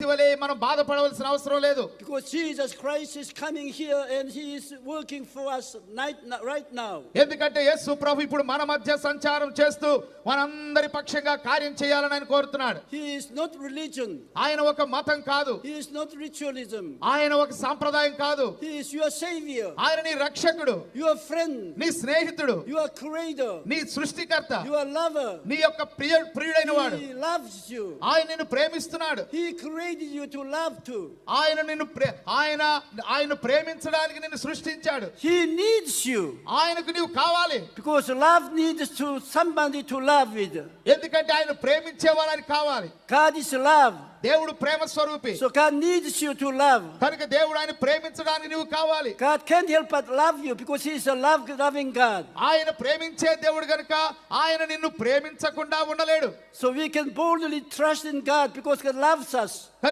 వలె మనం బాధపడవలసిన అవసరం లేదు Because Jesus Christ is coming here and He is working for us night, right now. ఎందుకంటే యేసు ప్రభు ఇప్పుడు మన మధ్య సంచారం చేస్తూ మనందరి పక్షంగా కార్యం చేయాలని ఆయన కోరుతున్నాడు He is not religion. ఆయన ఒక మతం కాదు He is not ritualism. ఆయన ఒక సాంప్రదాయం కాదు He is your savior, ఆయన నీ రక్షకుడు your friend, నీ స్నేహితుడు your creator, నీ సృష్టికర్త your lover. నీ యొక్క ప్రియ ప్రియుడైన వాడు He loves you. ఆయన నిన్ను ప్రేమిస్తున్నాడు He created you to love too. ఆయన నిన్ను ప్రే- ఆయన ఆయన ప్రేమించడానికి నిన్ను సృష్టించాడు He needs you ఆయనకు నీవు కావాలి because love needs to somebody to love with. ఎందుకంటే ఆయన ప్రేమించే వాళ్ళని కావాలి God is love. దేవుడు ప్రేమ స్వరూపి So God needs you to love. కనుక దేవుడు ఆయన ప్రేమించడానికి నువ్వు కావాలి God can't help but love you because He is a love loving God. ఆయన ప్రేమించే దేవుడు గనుక ఆయన నిన్ను ప్రేమించకుండా ఉండలేడు So we can boldly trust in God because God loves us.